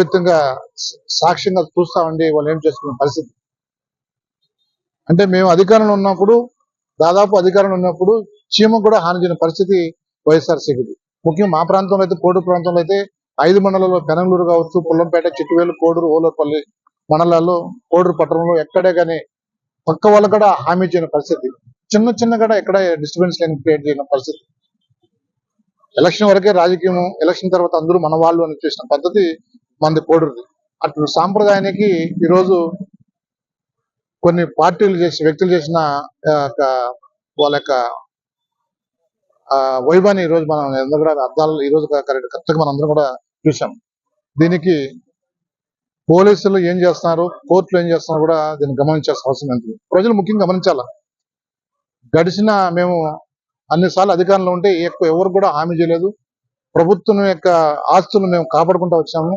విధంగా సాక్ష్యంగా చూస్తా ఉండి వాళ్ళు ఏం చేసుకున్న పరిస్థితి. అంటే మేము అధికారంలో ఉన్నప్పుడు దాదాపు అధికారంలో ఉన్నప్పుడు చీమ కూడా హాని చేయని పరిస్థితి వైఎస్ఆర్సీపీది. ముఖ్యంగా మా ప్రాంతంలో అయితే కోడూరు ప్రాంతంలో అయితే ఐదు మండలాల్లో పెనంగూరు కావచ్చు పుల్లంపేట చిట్టువేలు కోడూరు ఓలూరుపల్లి మండలాల్లో కోడూరు పట్టణంలో ఎక్కడే కానీ పక్క వాళ్ళు కూడా హామీ చేయని పరిస్థితి. చిన్న చిన్న కూడా ఎక్కడ డిస్టర్బెన్స్ లేని క్రియేట్ చేయని పరిస్థితి. ఎలక్షన్ వరకే రాజకీయం ఎలక్షన్ తర్వాత అందరూ మన వాళ్ళు అని చేసిన పద్ధతి మనది కోడుది అటు సాంప్రదాయానికి ఈరోజు కొన్ని పార్టీలు చేసి వ్యక్తులు చేసిన యొక్క వాళ్ళ యొక్క వైభవాన్ని ఈ రోజు మనం అందరూ కూడా అర్థాలు ఈ రోజు కరెక్ట్ కరెక్ట్గా మనం అందరం కూడా చూసాం దీనికి పోలీసులు ఏం చేస్తున్నారు కోర్టులు ఏం చేస్తున్నారు కూడా దీన్ని గమనించాల్సిన అవసరం ఉంది ప్రజలు ముఖ్యంగా గమనించాల? గడిచిన మేము అన్నిసార్లు అధికారంలో ఉంటే ఎక్కువ ఎవరు కూడా హామీ చేయలేదు. ప్రభుత్వం యొక్క ఆస్తులు మేము కాపాడుకుంటూ వచ్చాము.